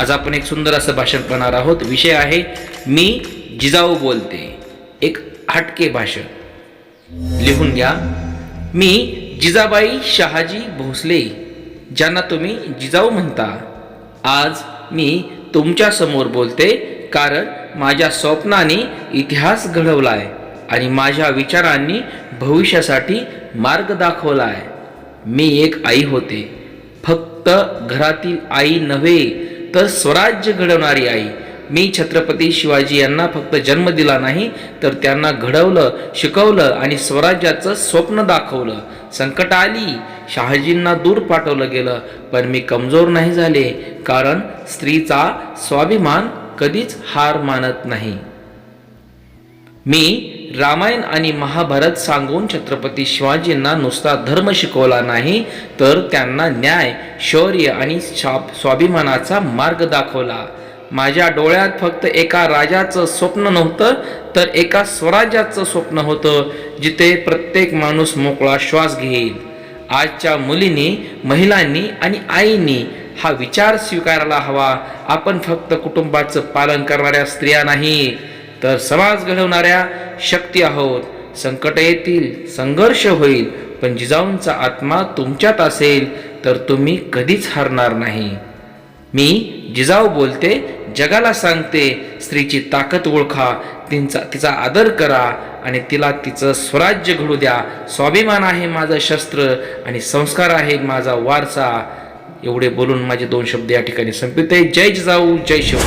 आज आपण एक सुंदर असं भाषण पाहणार आहोत. विषय आहे मी जिजाऊ बोलते. एक हटके भाषण. लिहून घ्या. मी जिजाबाई शहाजी भोसले ज्यांना तुम्ही जिजाऊ म्हणता. आज मी तुमच्यासमोर बोलते कारण माझ्या स्वप्नाने इतिहास घडवला आहे आणि माझ्या विचारांनी भविष्यासाठी मार्ग दाखवला आहे मी एक आई होते. फक्त घरातील आई नव्हे तर स्वराज्य घडवणारी आई. मी छत्रपती शिवाजी यांना फक्त जन्म दिला नाही तर त्यांना घडवलं शिकवलं आणि स्वराज्याचं स्वप्न दाखवलं. संकट आली शहाजींना दूर पाठवलं गेलं पण मी कमजोर नाही झाले कारण स्त्रीचा स्वाभिमान कधीच हार मानत नाही. मी रामायण आणि महाभारत सांगून छत्रपती शिवाजींना नुसता धर्म शिकवला नाही तर त्यांना न्याय शौर्य आणि स्वाभिमानाचा मार्ग दाखवला. माझ्या डोळ्यात फक्त एका राजाचं स्वप्न नव्हतं तर एका स्वराज्याचं स्वप्न होतं जिथे प्रत्येक माणूस मोकळा श्वास घेईल. आजच्या मुलींनी महिलांनी आणि आईंनी हा विचार स्वीकारायला हवा. आपण फक्त कुटुंबाचं पालन करणाऱ्या स्त्रिया नाही तर समाज घडवणाऱ्या शक्ती आहोत. संकट येतील संघर्ष होईल पण जिजाऊंचा आत्मा तुमच्यात असेल तर तुम्ही कधीच हरणार नाही. मी जिजाऊ बोलते जगाला सांगते स्त्रीची ताकद ओळखा तिचा तिचा आदर करा आणि तिला तिचं स्वराज्य घडू द्या. स्वाभिमान आहे माझं शस्त्र आणि संस्कार आहे माझा वारसा. एवढे बोलून माझे दोन शब्द या ठिकाणी संपित आहे. जय जिजाऊ जय शिव.